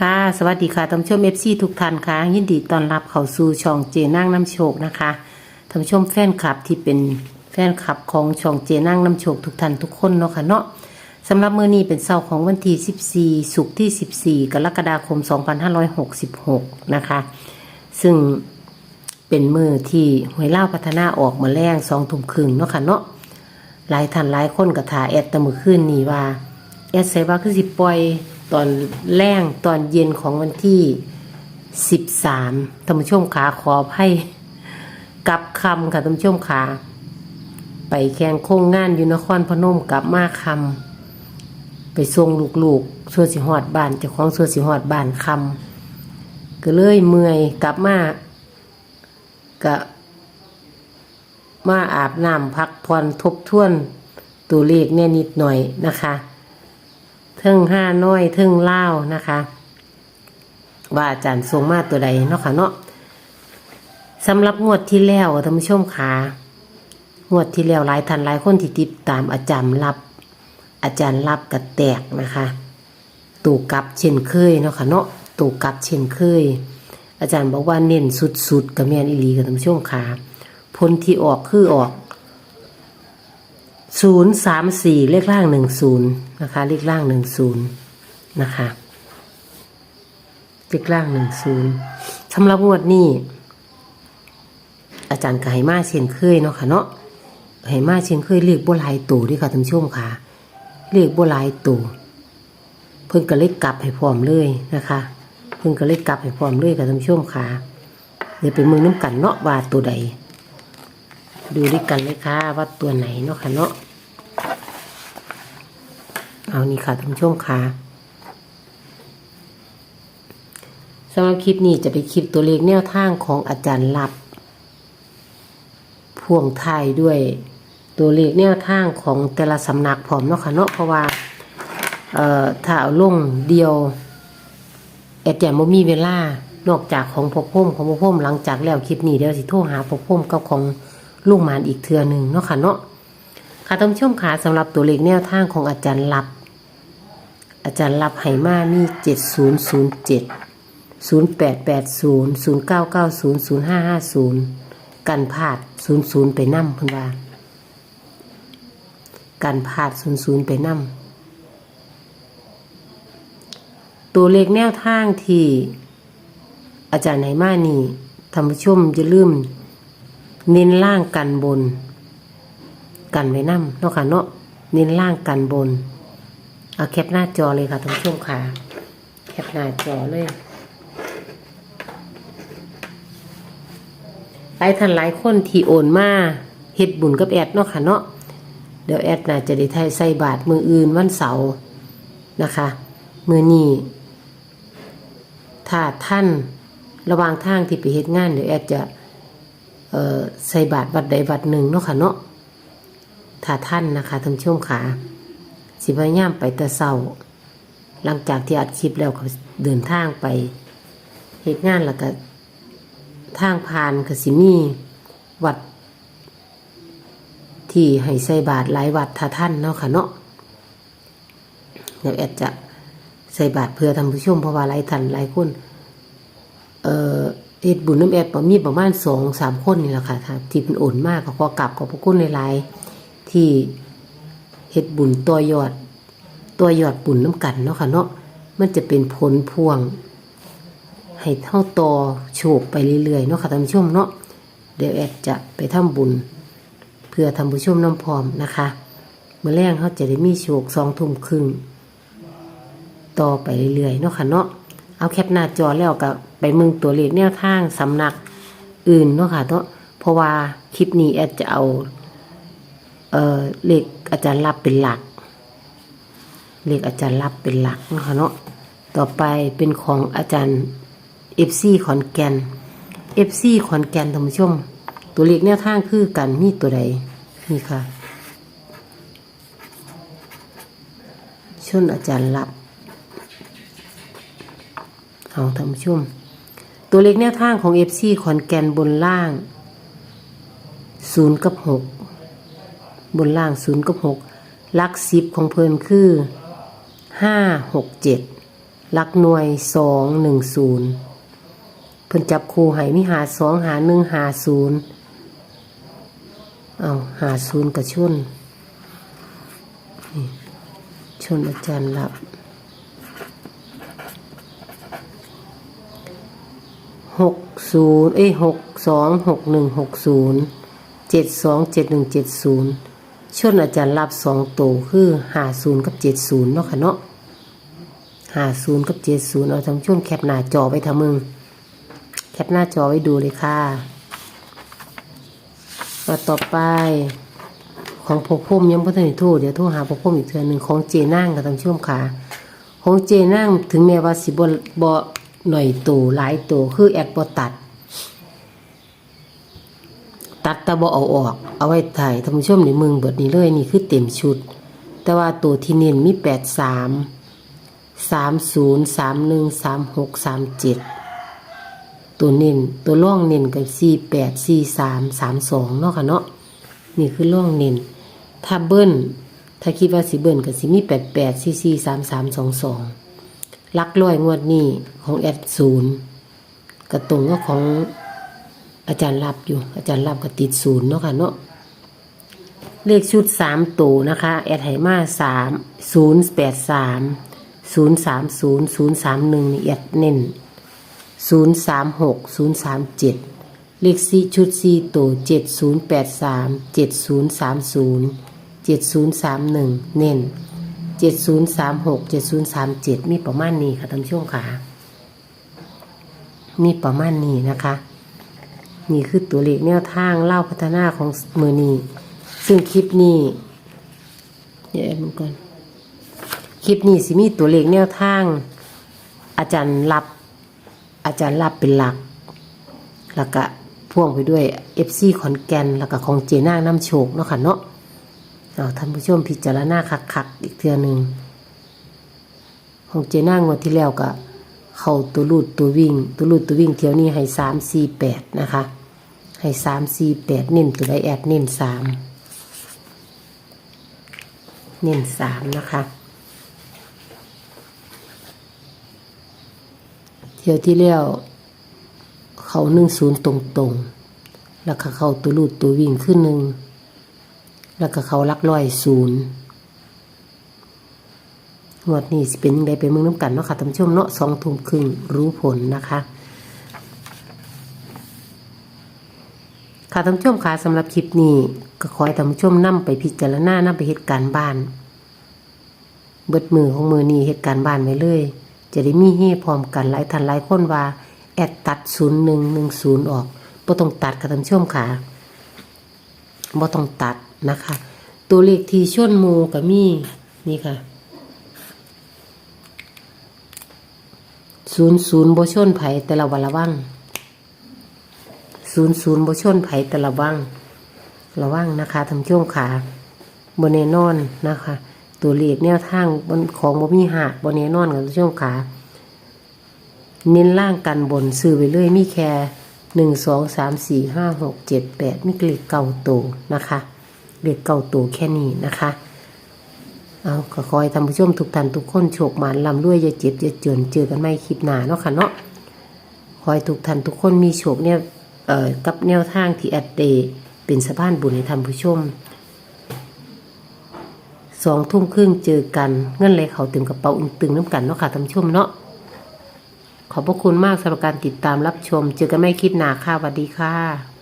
ค่ะสวัสดีค่ะท่านผู้ชมเอฟซีทุกท่านค่ะ ยินดีต้อนรับเข้าสู่ช่องเจนั่งน้ำโชคนะคะท่านผู้ชมแฟนคลับที่เป็นแฟนคลับของช่องเจนั่งน้ำโชคทุกท่านทุกคนเนาะค่ะเนาะสำหรับมื้อนี้เป็นเสาร์ของวันที่14สุกร์ที่ 14 กรกฎาคม 2566 นะคะ ซึ่งเป็นมือที่หวยเล่าพัฒนาออกมาแรงสองทุ่มครึ่งเนาะค่ะเนาะหลายท่านหลายคนก็ถาแอดตะมือขึ้นนี่ว่าแอดใส่ว่าคือสิปล่อย ตอนแรงตอนเย็นของวันที่สิบสามท่านผู้ชมขาขอให้กลับคำค่ะท่านผู้ชมขาไปแข่งโค้งงานอยู่นครพนมกลับมาคำไปส่งลูกๆส่วนสิหอดบ้านเจ้าของส่วนสิหอดบ้านคำก็เลยเมื่อยกลับมาก็มาอาบน้ำพักผ่อนทบทวนตัวเลขเนี่ยนิดหน่อยนะคะ ทิงห้าน้อยเทิงเล่านะคะ ว่าอาจารย์ทรงมาตัวใดเนาะค่ะเนาะสำหรับงวดที่แล้วท่านผู้ชมขางวดที่แล้วหลายท่านหลายคนที่ติดตามอาจารย์รับ อาจารย์รับกระแตกนะคะตูกลับเช่นเคยเนาะค่ะเนาะตูกลับเช่นเคย อาจารย์บอกว่าเน้นสุดๆกับแมนอีหลีกับท่านผู้ชมขาผลที่ออกคือออกศูนย์สามสี่เลขล่างหนึ่งศูนย์นะคะเลขล่างหนึ่งศูนย์นะคะเลขล่างหนึ่งศูนย์สำหรับงวดนี้อาจารย์ก็ให้มาเช่นเคยเนาะค่ะเนาะให้มาเช่นเคยเรียกบัวลายตู่ด้วยค่ะท่านผู้ชมค่ะเรียกบัวลายตู่เพิ่งก็เลยกลับให้พร้อมเลยนะคะเพิ่งก็เลยกลับให้พร้อมเลยค่ะท่านผู้ชมค่ะเดี๋ยวไปมืองน้ำกันเนาะว่าตัวใดดูด้วยกันเลยค่ะว่าตัวไหนเนาะค่ะเนาะ เอานี่ค่ะท่านผู้ชมค่ะสำหรับคลิปนี้จะเป็นคลิปตัวเลขแนวทางของอาจารย์ลับ พ่วงท้ายด้วยตัวเลขแนวทางของแต่ละสำนักพร้อมเนาะค่ะเนาะเพราะว่าเอ่อถ้าเอาลงเดียวแอดแจมมีเวลานอกจากของพกพ่มของพกพ่มหลังจากแล้วคลิปนี้เดี๋ยวสิโทรหาพกพ่มกับของลุงมานอีกเทือหนึ่งเนาะค่ะเนาะค่ะท่านผู้ชมค่ะสำหรับตัวเลขแนวทางของอาจารย์ลับ อาจารย์ลับไหมามีเจ็ดศูนย์ศูนย์เจ็ดศูนย์แปดแปดศูนย์ศูนย์เก้าเก้าศูนย์ศูนย์ห้าห้าศูนย์กันพาดศูนย์ศูนย์ไปนั่มเพิ่นว่ากันพาดศูนย์ศูนย์ไปนั่มตัวเลขแนวทางที่อาจารย์ไหมานี่ท่านผู้ชมจะลืมเน้นล่างกันบน กันไว้นั่มเนาะค่ะเนาะเน้นล่างกันบน เอาแคปหน้าจอเลยค่ะท่านผู้ชมค่ะ แคปหน้าจอเลยหลายท่านหลายคนที่โอนมาเฮ็ดบุญกับแอดเนาะค่ะเนาะเดี๋ยวแอดน่าจะได้ไทยใส่บาทมืออื่นวันเสาร์นะคะ มือนี้ถ้าท่านระวางทางที่ไปเฮ็ดงานเดี๋ยวแอดจะเออใส่บาทวัดใดวัดหนึ่งเนาะค่ะเนาะถ้าท่านนะคะท่านผู้ชมขา สิพยายามไปแต่เศร้า หลังจากที่อัดคลิปแล้วก็เดินทางไปเหตุงานแล้วก็ทางผ่านก็สิมีวัด ที่ให้ใส่บาทหลายวัดถ้าท่านเนาะค่ะเนาะเดี๋ยวแอดจะใส่บาทเพื่อท่านผู้ชมเพราะว่าหลายท่านหลายคนเอ่อเฮ็ดบุญน้ำแอดประมีประมาณสองสามคนนี่แหละค่ะถ้าที่เป็นโอนมากก็ขอกลับขอบพระคุณหลายๆที่ เฮ็ดบุญตัวยอดตัวยอดบุญน้ำกันเนาะค่ะเนาะมันจะเป็นผลพวง ให้เท่าต่อโชคไปเรื่อยๆเนาะค่ะท่านผู้ชมเนาะเดี๋ยวแอดจะไปทำบุญ เพื่อทำผู้ชมน้ำพร้อมนะคะเมื่อแรกเขาจะได้มีโชคสองทุ่มครึ่งต่อไปเรื่อยๆเนาะค่ะเนาะเอาแคปหน้าจอแล้วก็ไปมึงตัวเลขแนวทางสำนักอื่นเนาะค่ะเนาะเพราะว่าคลิปนี้แอดจะเอา เออเลขอาจารย์รับเป็นหลัก เลขอาจารย์รับเป็นหลักนะคะเนาะต่อไปเป็นของอาจารย์เอฟซีขอนแก่นเอฟซีขอนแก่นท่านผู้ชม ตัวเลขแนวทางคือกันมีตัวใดนี่ค่ะชนอาจารย์รับเอาท่านผู้ชม ตัวเลขแนวทางของ FC ขอนแก่นบนล่าง0กับ6 บนล่าง0กับ6ลักซิปของเพลินคือ5 6 7หกเจ็ดลักหน่วยสองหนึ่งศูนย์เพิ่นจับคู่ให้มีหาสองหาหนึ่งหาศูนย์เอาหาศูนย์กับชนนี่ชนอาจารย์รับหกศูนย์เอ้หกสองหกหนึ่งหกศูนย์เจ็ดสองเจ็ดหนึ่งเจ็ดศูนย์ ชนอาจารย์รับสองตัวคือหาศูนย์กับเจ็ดศูนย์เนาะค่ะเนาะหาศูนย์กับเจ็ดศูนย์เอาทำช่วงแคปหน้าจอไว้ทำมึง แคปหน้าจอไว้ดูเลยค่ะมาต่อไป ของพกพุ่มยังพ่ทันได้โทษเดี๋ยวโทรหาพกพุ่มอีกเทือหนึ่งของเจนั่งกับทำช่วงขาของเจนั่งถึงแม้ว่าสิบบ่หน่อยโตหลายโตคือแอดบ่ตัด ตัดต่บ่เอาออก เอาไว้ถ่ายท่านผู้ชมในเมืองเบิดนี้เลยนี่คือเต็มชุด แต่ว่าตัวที่เน้นมีแปดสามสามศูนย์สามหนึ่งสามหกสามเจ็ดตัวเน้นตัวล่องเน้นกับสี่แปดสี่สามสามสองเนาะค่ะเนาะนี่คือล่องเน้นถ้าเบิ้ลถ้าคิดว่าสิเบิ้ลกับสิมีแปดแปดสี่สี่สามสามสองสองลักร้อยงวดนี้ของแอดศูนย์กระตรงก็ของ อาจารย์รับอยู่ อาจารย์รับก็ติดศูนย์เนาะค่ะเนาะเลขชุดสามตัวนะคะ แอดไหมาสามศูนย์แปดสามศูนย์สามศูนย์ศูนย์สามหนึ่งนี่แอดเน้นศูนย์สามหกศูนย์สามเจ็ดเลขสี่ชุดสี่ตัวเจ็ดศูนย์แปดสามเจ็ดศูนย์สามศูนย์เจ็ดศูนย์สามหนึ่งเน้นเจ็ดศูนย์สามหกเจ็ดศูนย์สามเจ็ดมีประมาณนี้ค่ะท่านผู้ชมค่ะมีประมาณนี้นะคะ นี่คือตัวเลขแนวทางเล่าพัฒนาของมือนีซึ่งคลิปนี้เดี๋ยวมันก่อนคลิปนี้สิมีตัวเลขแนวทาง อาจารย์รับ อาจารย์รับเป็นหลัก แล้วก็พ่วงไปด้วย FC ขอนแก่นแล้วก็ของเจน่างน้ำโชคเนาะค่ะเนาะเอาท่านผู้ชมพิจารณาคักๆอีกเทื่อหนึ่งของเจน่างงวดที่แล้วก็ เข้าตัวรูดตัววิ่ง ตัวรูดตัววิ่งเที่ยวนี้ให้สามสี่แปดนะคะ ให้สามสี่แปดเน้นตัวใดแอดเน้นสามเน้นสามนะคะ เที่ยวที่แล้วเขาหนึ่งศูนย์ตรงตรงๆ แล้วก็เขาตัวรูดตัววิ่งขึ้นหนึ่งแล้วก็เขาลักร้อยศูนย์ งวดนี้สิเป็นยังไงไปเมืองน้ำกันเนาะค่ะท่านผู้ชมเนาะสองทุ่มครึ่งรู้ผลนะคะค่ะท่านผู้ชมค่ะสำหรับคลิปนี้ก็ขอให้ท่านผู้ชมนำไปพิจารณานำไปเหตุการณ์บ้าน เบิดมือของมือนี้เหตุการณ์บ้านไว้เลย จะได้มีเฮพร้อมกันหลายท่านหลายคนว่า แอดตัดศูนย์หนึ่งหนึ่งศูนย์ออกบ่ต้องตัดค่ะท่านผู้ชมค่ะบ่ต้องตัดนะคะ ตัวเลขที่ชนหมูกับมีนี่ค่ะ ศูนย์ศูนย์บ่ชนไผแต่ละวันละวังศูนย์ศูนย์บ่ชนไผแต่ละวังระวังนะคะท่านผู้ชมค่ะบนแน่นอนนะคะ ตัวเลขแนวทางบนของบ่มีหักบนแน่นอนค่ะท่านผู้ชมค่ะเน้นล่างกันบนซื้อไปเรื่อยมีแค่หนึ่งสองสามสี่ห้าหกเจ็ดแปดมีเกลขเก่าโตวนะคะเลขเก่าโตวแค่นี้นะคะ เอาก็คอยทำผู้ชมทุกท่านทุกคนโชคหมานลำรวยอย่าเจ็บอย่าเจือนเจอกันไม่คลิปหนาเนาะค่ะเนาะคอยทุกท่านทุกคนมีโชคเนี่ยเอ่อกับแนวทางที่แอดเดย์เป็นสะพานบุญให้ทำผู้ชมสองทุ่มครึ่งเจอกัน เงินไหลเขาเต็มกระเป๋าตึงน้ำกันเนาะค่ะท่านผู้ชมเนาะขอบพระคุณมากสำหรับการติดตามรับชม เจอกันไม่คลิปหนาค่ะสวัสดีค่ะ